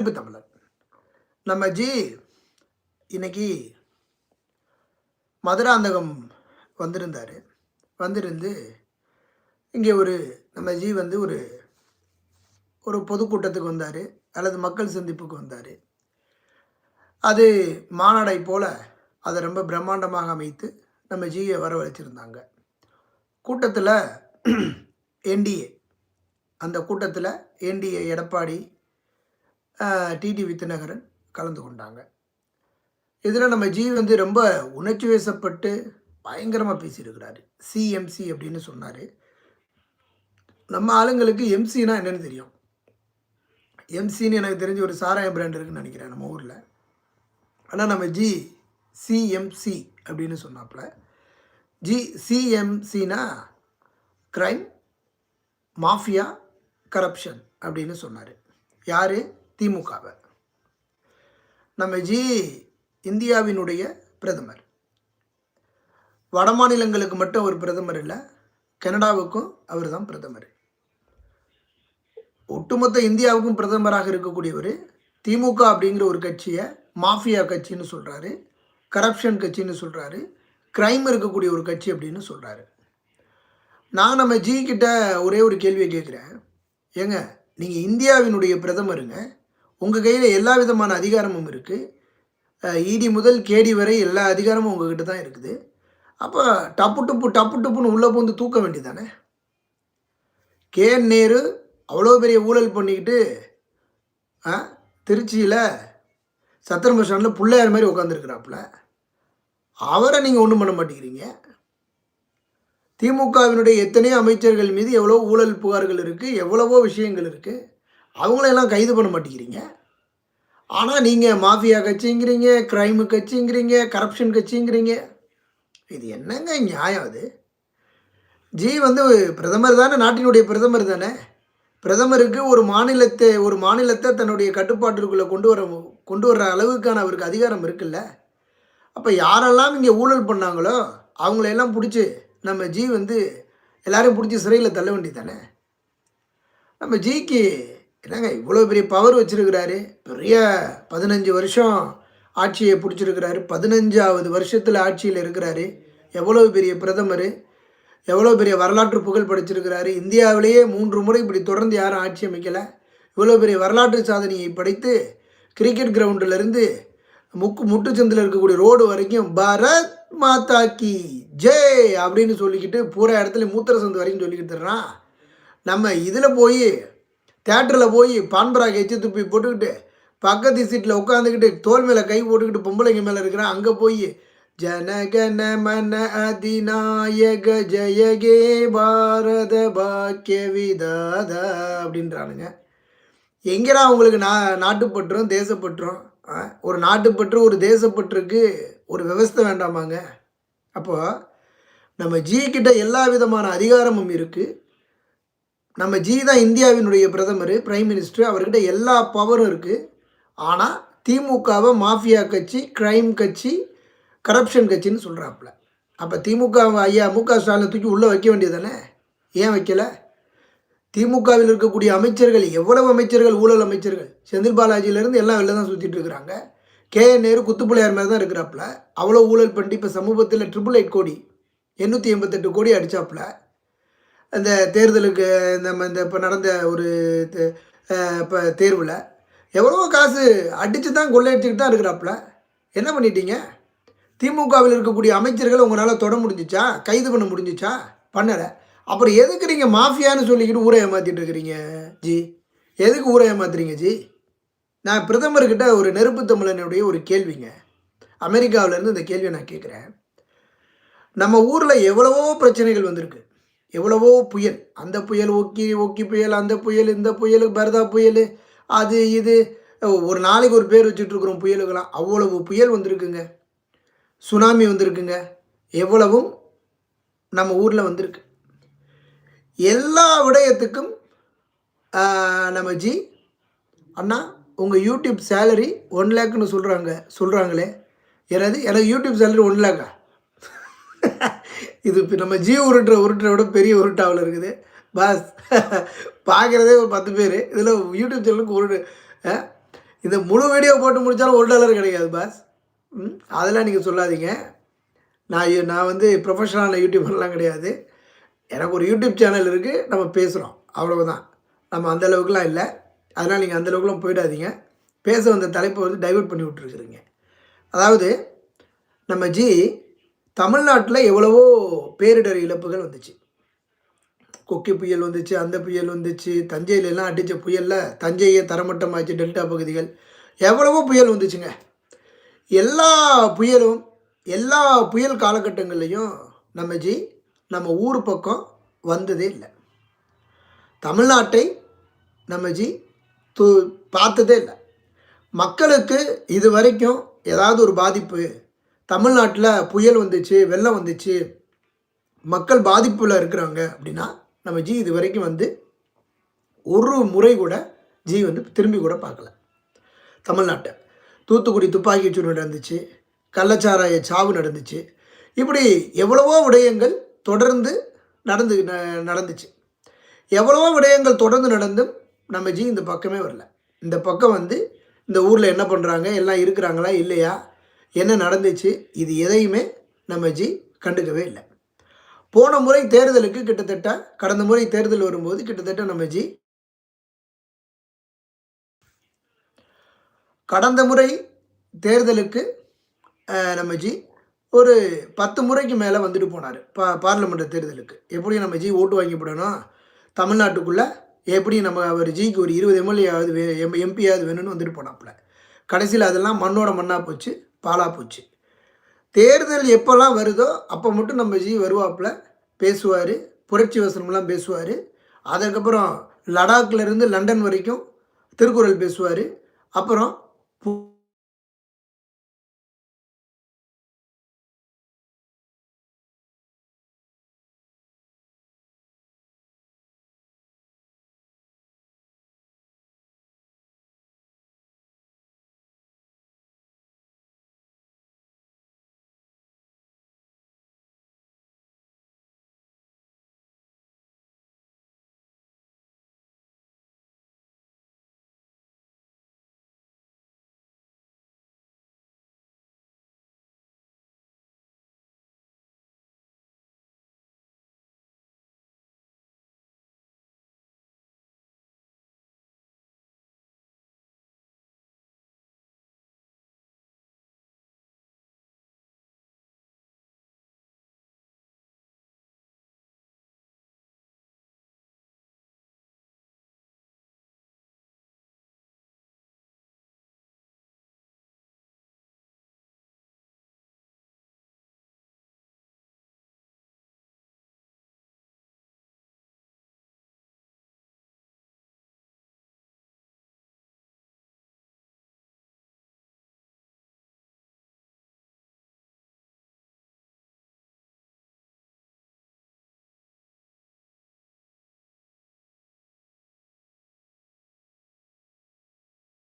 அன்பு தமிழர். நம்ம ஜி இன்னைக்கு மதுராந்தகம் வந்திருந்தார். வந்திருந்து இங்கே ஒரு நம்ம ஜி வந்து ஒரு ஒரு பொதுக்கூட்டத்துக்கு வந்தார் அல்லது மக்கள் சந்திப்புக்கு வந்தார். அது மாநாடை போல் அதை ரொம்ப பிரம்மாண்டமாக அமைத்து நம்ம ஜியை வரவழைச்சிருந்தாங்க. கூட்டத்தில் என்டிஏ அந்த கூட்டத்தில் என்டிஏ எடப்பாடி டிடி வித்துநகரன் கலந்து கொண்டாங்க. இதில் நம்ம ஜி வந்து ரொம்ப உணர்ச்சி வசப்பட்டு பயங்கரமாக பேசியிருக்கிறாரு. சிஎம்சி அப்படின்னு சொன்னார். நம்ம ஆளுங்களுக்கு எம்சினா என்னென்னு தெரியும். எம்சின்னு எனக்கு தெரிஞ்ச ஒரு சாராய பிராண்ட் இருக்குன்னு நினைக்கிறேன் நம்ம ஊரில். ஆனால் நம்ம ஜி சிஎம்சி அப்படின்னு சொன்னாப்புல. ஜி சிஎம்சினா க்ரைம் மாஃபியா கரப்ஷன் அப்படின்னு சொன்னார். யார்? திமுகவை. நம்ம ஜி இந்தியாவினுடைய பிரதமர். வட மாநிலங்களுக்கு மட்டும் அவர் பிரதமர் இல்லை கனடாவுக்கும் அவர் தான் பிரதமர். ஒட்டுமொத்த இந்தியாவுக்கும் பிரதமராக இருக்கக்கூடியவர் திமுக அப்படிங்கிற ஒரு கட்சியை மாஃபியா கட்சின்னு சொல்கிறாரு கரப்ஷன் கட்சின்னு சொல்கிறாரு க்ரைம் இருக்கக்கூடிய ஒரு கட்சி அப்படின்னு சொல்கிறாரு நான் நம்ம ஜி கிட்ட ஒரே ஒரு கேள்வியை கேட்குறேன் ஏங்க நீங்கள் இந்தியாவினுடைய பிரதமருங்க உங்கள் கையில் எல்லா விதமான அதிகாரமும் இருக்குது இடி முதல் கேடி வரை எல்லா அதிகாரமும் உங்ககிட்ட தான் இருக்குது. அப்போ டப்பு டப்பு டப்பு டப்புன்னு உள்ளே போந்து தூக்க வேண்டியதானே கே நேரு அவ்வளோ பெரிய ஊழல் பண்ணிக்கிட்டு ஆ திருச்சியில் சத்திரம் பஸ் ஸ்டாண்டில் பிள்ளையார் மாதிரி உட்காந்துருக்குறாப்புல அவரை நீங்கள் ஒன்றும் பண்ண மாட்டேங்கிறீங்க. திமுகவினுடைய எத்தனையோ அமைச்சர்கள் மீது எவ்வளோ ஊழல் புகார்கள் இருக்குது எவ்வளவோ விஷயங்கள் இருக்குது அவங்களெல்லாம் கைது பண்ண மாட்டேங்கிறீங்க. ஆனால் நீங்கள் மாஃபியா கட்சிங்கிறீங்க க்ரைமு கட்சிங்கிறீங்க கரப்ஷன் கட்சிங்கிறீங்க. இது என்னங்க நியாயம் அது? ஜி வந்து பிரதமர் தானே நாட்டினுடைய பிரதமர் தானே. பிரதமருக்கு ஒரு மாநிலத்தை ஒரு மாநிலத்தை தன்னுடைய கட்டுப்பாட்டிற்குள்ளே கொண்டு வர கொண்டு வர்ற அளவுக்கான அவருக்கு அதிகாரம் இருக்குல்ல? அப்போ யாரெல்லாம் இங்கே ஊழல் பண்ணாங்களோ அவங்களையெல்லாம் பிடிச்சி நம்ம ஜி வந்து எல்லாரையும் பிடிச்சி சிறையில் தள்ள வேண்டியதானே நம்ம ஜிக்கு என்னங்க இவ்வளோ பெரிய பவர் வச்சுருக்கிறாரு? பெரிய பதினஞ்சு வருஷம் ஆட்சியை பிடிச்சிருக்கிறாரு. பதினஞ்சாவது வருஷத்தில் ஆட்சியில் இருக்கிறாரு. எவ்வளோ பெரிய பிரதமர்? எவ்வளோ பெரிய வரலாற்று புகழ் படைச்சிருக்கிறாரு. இந்தியாவிலேயே மூன்று முறை இப்படி தொடர்ந்து யாரும் ஆட்சி அமைக்கலை. இவ்வளோ பெரிய வரலாற்று சாதனையை படைத்து கிரிக்கெட் கிரவுண்டிலேருந்து முக்கு முட்டுச்சந்தில் இருக்கக்கூடிய ரோடு வரைக்கும் பாரத் மாதா கி ஜெய் அப்படின்னு சொல்லிக்கிட்டு பூரா இடத்துல மூத்திர சந்து வரைக்கும் சொல்லிக்கிட்டு நம்ம இதில் போய் தேட்டரில் போய் பான்பராக எச்சு துப்பி போட்டுக்கிட்டு பக்கத்து சீட்டில் உட்காந்துக்கிட்டு தோல் மேலே கை போட்டுக்கிட்டு பொம்பளைங்க மேலே இருக்கிறான் அங்கே போய் ஜனகன மன அதிநாயக ஜெயகே பாரத பாக்கிய விதாத அப்படின்றானுங்க. எங்கடா உங்களுக்கு நா நாட்டுப்பற்றும் தேசப்பற்றும்? ஒரு நாட்டுப்பற்று ஒரு தேசப்பற்றுக்கு ஒரு விவஸ்தை வேண்டாமாங்க? அப்போது நம்ம ஜி கிட்ட எல்லா விதமான அதிகாரமும் இருக்குது நம்ம ஜி தான் இந்தியாவினுடைய பிரதமர் பிரைம் மினிஸ்டர் அவர்கிட்ட எல்லா பவரும் இருக்குது ஆனால் திமுகவை மாஃபியா கட்சி க்ரைம் கட்சி கரப்ஷன் கட்சின்னு சொல்கிறாப்புல அப்போ திமுக ஐயா மு க ஸ்டாலின் தூக்கி உள்ளே வைக்க வேண்டியது தானே ஏன் வைக்கலை? திமுகவில் இருக்கக்கூடிய அமைச்சர்கள் எவ்வளவு அமைச்சர்கள் ஊழல் அமைச்சர்கள்? செந்தில் பாலாஜியிலேருந்து எல்லாம் வெளில தான் சுற்றிட்டு இருக்கிறாங்க. கே. என். நேரு குத்துப்பிள்ளையார் மாதிரி தான் இருக்கிறாப்புல. அவ்வளோ ஊழல் பண்ணி இப்போ சமூகத்தில் ட்ரிபிள் எயிட் கோடி எண்ணூற்றி எண்பத்தெட்டு கோடி அடித்தாப்புல அந்த தேர்தலுக்கு நம்ம இந்த இப்போ நடந்த ஒரு இப்போ தேர்வில் எவ்வளோ காசு அடித்து தான் கொள்ளையடிச்சுக்கிட்டு தான் இருக்கிறாப்புல. என்ன பண்ணிட்டீங்க? திமுகவில் இருக்கக்கூடிய அமைச்சர்களை உங்களால் தொட முடிஞ்சிச்சா? கைது பண்ண முடிஞ்சிச்சா? பண்ணலை. அப்புறம் எதுக்கு நீங்கள் மாஃபியான்னு சொல்லிக்கிட்டு ஊரை ஏமாற்றிட்டு இருக்கிறீங்க ஜி? எதுக்கு ஊரை ஏமாத்துறீங்க ஜி? நான் பிரதமர்கிட்ட ஒரு நெருப்பு தமிழனுடைய ஒரு கேள்விங்க. அமெரிக்காவிலேருந்து இந்த கேள்வியை நான் கேட்குறேன். நம்ம ஊரில் எவ்வளவோ பிரச்சனைகள் வந்திருக்கு. எவ்வளவோ புயல். அந்த புயல் ஒக்கி ஒக்கி புயல் அந்த புயல் இந்த புயல் பரதா புயல் அது இது. ஒரு நாளைக்கு ஒரு பேர் வச்சுட்ருக்குறோம் புயலுக்கெல்லாம். அவ்வளவு புயல் வந்திருக்குங்க. சுனாமி வந்திருக்குங்க. எவ்வளவும் நம்ம ஊரில் வந்திருக்கு. எல்லா விடயத்துக்கும் நம்ம ஜி அண்ணா உங்கள் யூடியூப் சேலரி ஒன் லேக்குன்னு சொல்கிறாங்க சொல்கிறாங்களே எனது எனக்கு யூடியூப் சேலரி ஒன் லேக்கா இது இப்போ நம்ம ஜி உருட்டுற உருட்டுற விட பெரிய உருட்டாவில் இருக்குது. பாஸ். பார்க்குறதே ஒரு பத்து பேர். இதில் யூடியூப் சேனலுக்கு உருட்டு இந்த முழு வீடியோ போட்டு முடித்தாலும் ஒரு டாலர் கிடைக்காது பாஸ். ம்? அதெல்லாம் நீங்கள் சொல்லாதீங்க. நான் நான் வந்து ப்ரொஃபஷனலான யூடியூபர்லாம் கிடையாது. எனக்கு ஒரு யூடியூப் சேனல் இருக்குது நம்ம பேசுகிறோம் அவ்வளவுதான். நம்ம அந்த அளவுக்குலாம் இல்லை. அதனால் நீங்கள் அந்த அளவுக்குலாம் போயிடாதீங்க. பேச வந்த தலைப்பை வந்து டைவர்ட் பண்ணி விட்டுருக்குறீங்க. அதாவது நம்ம ஜி தமிழ்நாட்டில் எவ்வளவோ பேரிடர் இழப்புகள் வந்துச்சு. கொக்கி புயல் வந்துச்சு அந்த புயல் வந்துச்சு தஞ்சையிலலாம் அடித்த புயலில் தஞ்சையை தரமட்டமாச்சு டெல்டா பகுதிகள் எவ்வளவோ புயல் வந்துச்சுங்க. எல்லா புயலும் எல்லா புயல் காலகட்டங்கள்லையும் நம்ம ஜி நம்ம ஊர் பக்கம் வந்ததே இல்லை. தமிழ்நாட்டை நம்ம ஜி து பார்த்ததே இல்லை. மக்களுக்கு இது வரைக்கும் ஏதாவது ஒரு பாதிப்பு தமிழ்நாட்டில் புயல் வந்துச்சு வெள்ளம் வந்துச்சு மக்கள் பாதிப்பில் இருக்கிறாங்க அப்படின்னா நம்ம ஜி இது வரைக்கும் வந்து ஒரு முறை கூட ஜி வந்து திரும்பி கூட பார்க்கல. தமிழ்நாட்டை. தூத்துக்குடி துப்பாக்கி சூடு நடந்துச்சு கள்ளச்சாராய சாவு நடந்துச்சு. இப்படி எவ்வளவோ விடயங்கள் தொடர்ந்து நடந்து ந- நடந்துச்சு. எவ்வளவோ விடயங்கள் தொடர்ந்து நடந்தும் நம்ம ஜி இந்த பக்கமே வரல. இந்த பக்கம் வந்து இந்த ஊரில் என்ன பண்ணுறாங்க எல்லாம் இருக்கிறாங்களா இல்லையா? என்ன நடந்துச்சு? இது எதையுமே நம்ம ஜி கண்டுக்கவே இல்லை. போன முறை தேர்தலுக்கு கிட்டத்தட்ட கடந்த முறை தேர்தல் வரும்போது கிட்டத்தட்ட நம்ம ஜி கடந்த முறை தேர்தலுக்கு நம்ம ஜி ஒரு பத்து முறைக்கு மேலே வந்துட்டு போனார் பா பார்லிமெண்ட் தேர்தலுக்கு. எப்படி நம்ம ஜி ஓட்டு வாங்கி போடணும்? தமிழ்நாட்டுக்குள்ளே எப்படி நம்ம அவர் ஜிக்கு ஒரு இருபது எம்எல்ஏ வே எம் எம்பியாவது வேணும்னு வந்துட்டு போனாப்புல. கடைசியில் அதெல்லாம் மண்ணோட மண்ணாக போச்சு. பாலாக போச்சு தேர்தல் எப்போல்லாம் வருதோ அப்போ மட்டும் நம்ம ஜி வருவாப்புல பேசுவார் புரட்சி வசனம்லாம் பேசுவார். அதுக்கப்புறம் லடாக்லேருந்து லண்டன் வரைக்கும் திருக்குறள் பேசுவார். அப்புறம் பு-